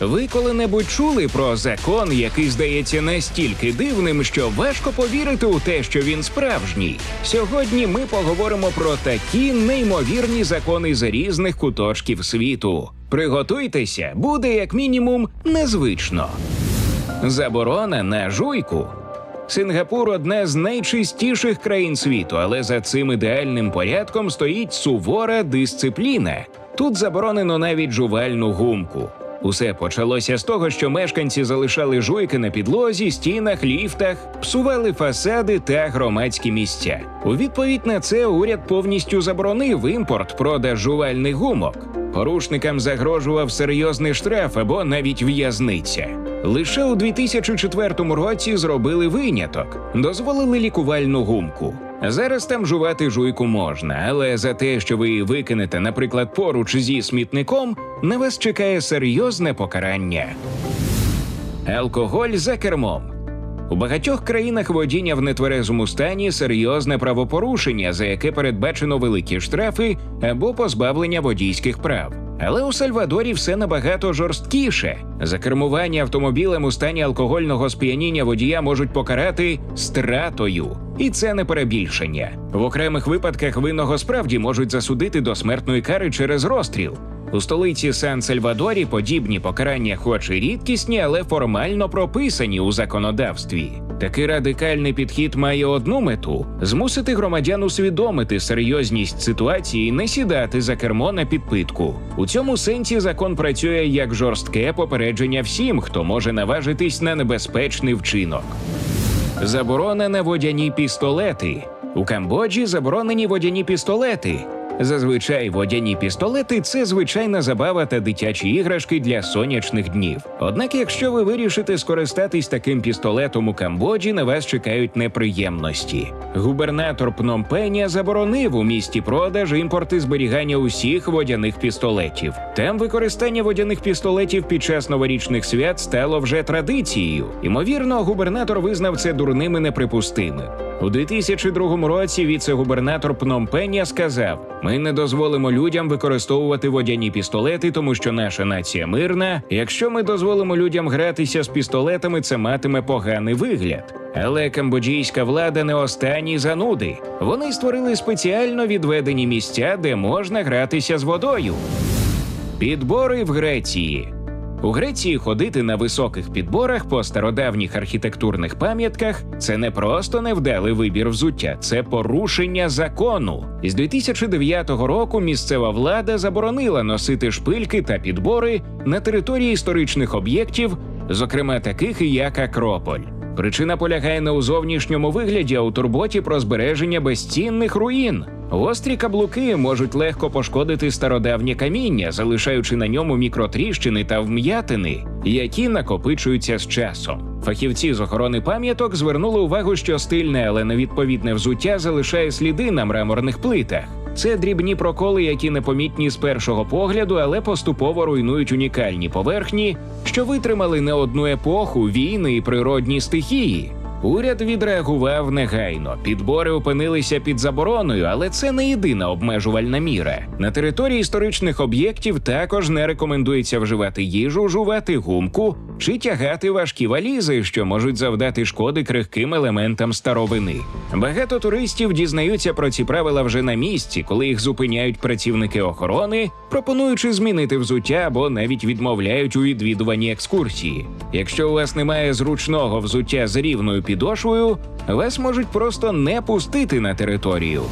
Ви коли-небудь чули про закон, який здається настільки дивним, що важко повірити у те, що він справжній. Сьогодні ми поговоримо про такі неймовірні закони з різних куточків світу. Приготуйтеся, буде як мінімум незвично. Заборона на жуйку. Сингапур одне з найчистіших країн світу, але за цим ідеальним порядком стоїть сувора дисципліна. Тут заборонено навіть жувальну гумку. Усе почалося з того, що мешканці залишали жуйки на підлозі, стінах, ліфтах, псували фасади та громадські місця. У відповідь на це уряд повністю заборонив імпорт продаж жувальних гумок. Порушникам загрожував серйозний штраф або навіть в'язниця. Лише у 2004 році зробили виняток, дозволили лікувальну гумку. Зараз там жувати жуйку можна, але за те, що ви викинете, наприклад, поруч зі смітником, на вас чекає серйозне покарання. Алкоголь за кермом. У багатьох країнах водіння в нетверезому стані серйозне правопорушення, за яке передбачено великі штрафи або позбавлення водійських прав. Але у Сальвадорі все набагато жорсткіше. За кермування автомобілем у стані алкогольного сп'яніння водія можуть покарати стратою. І це не перебільшення. В окремих випадках винного справді можуть засудити до смертної кари через розстріл. У столиці Сан-Сальвадорі подібні покарання, хоч і рідкісні, але формально прописані у законодавстві. Такий радикальний підхід має одну мету змусити громадян усвідомити серйозність ситуації і не сідати за кермо на підпитку. У цьому сенсі закон працює як жорстке попередження всім, хто може наважитись на небезпечний вчинок. Заборона на водяні пістолети. У Камбоджі заборонені водяні пістолети. Зазвичай водяні пістолети це звичайна забава та дитячі іграшки для сонячних днів. Однак, якщо ви вирішите скористатись таким пістолетом у Камбоджі, на вас чекають неприємності. Губернатор Пномпеня заборонив у місті продаж, імпорт і зберігання усіх водяних пістолетів. Там використання водяних пістолетів під час новорічних свят стало вже традицією. Ймовірно, губернатор визнав це дурним і неприпустимим. У 2002 році віце-губернатор Пномпеня сказав: ми не дозволимо людям використовувати водяні пістолети, тому що наша нація мирна. Якщо ми дозволимо людям гратися з пістолетами, це матиме поганий вигляд. Але камбоджійська влада не останні зануди. Вони створили спеціально відведені місця, де можна гратися з водою. Підбори в Греції. У Греції ходити на високих підборах по стародавніх архітектурних пам'ятках це не просто невдалий вибір взуття, це порушення закону. З 2009 року місцева влада заборонила носити шпильки та підбори на території історичних об'єктів, зокрема таких як Акрополь. Причина полягає не у зовнішньому вигляді, а у турботі про збереження безцінних руїн. Гострі каблуки можуть легко пошкодити стародавнє каміння, залишаючи на ньому мікротріщини та вм'ятини, які накопичуються з часом. Фахівці з охорони пам'яток звернули увагу, що стильне, але невідповідне взуття залишає сліди на мраморних плитах. Це дрібні проколи, які непомітні з першого погляду, але поступово руйнують унікальні поверхні, що витримали не одну епоху, війни і природні стихії. Уряд відреагував негайно. Підбори опинилися під забороною, але це не єдина обмежувальна міра. На території історичних об'єктів також не рекомендується вживати їжу, жувати гумку чи тягати важкі валізи, що можуть завдати шкоди крихким елементам старовини. Багато туристів дізнаються про ці правила вже на місці, коли їх зупиняють працівники охорони, пропонуючи змінити взуття або навіть відмовляють у відвідуванні екскурсії. Якщо у вас немає зручного взуття з рівною підошвою, вас можуть просто не пустити на територію.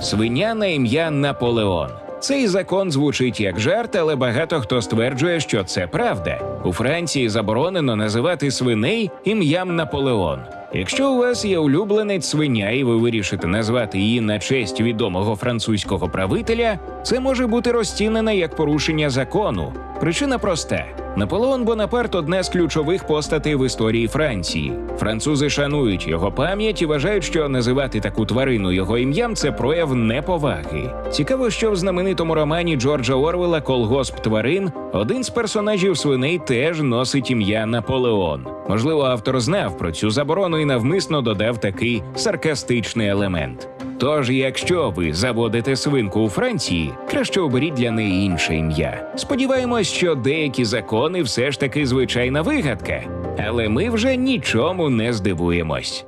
Свиня на ім'я Наполеон. Цей закон звучить як жарт, але багато хто стверджує, що це правда. У Франції заборонено називати свиней ім'ям Наполеон. Якщо у вас є улюбленець свиня, і ви вирішите назвати її на честь відомого французького правителя, це може бути розцінено як порушення закону. Причина проста: Наполеон Бонапарт одна з ключових постатей в історії Франції. Французи шанують його пам'ять і вважають, що називати таку тварину його ім'ям це прояв неповаги. Цікаво, що в знаменитому романі Джорджа Орвела Колгосп тварин один з персонажів свиней теж носить ім'я Наполеон. Можливо, автор знав про цю заборону і навмисно додав такий саркастичний елемент. Тож, якщо ви заводите свинку у Франції, краще оберіть для неї інше ім'я. Сподіваємось, що деякі закони все ж таки звичайна вигадка, але ми вже нічому не здивуємось.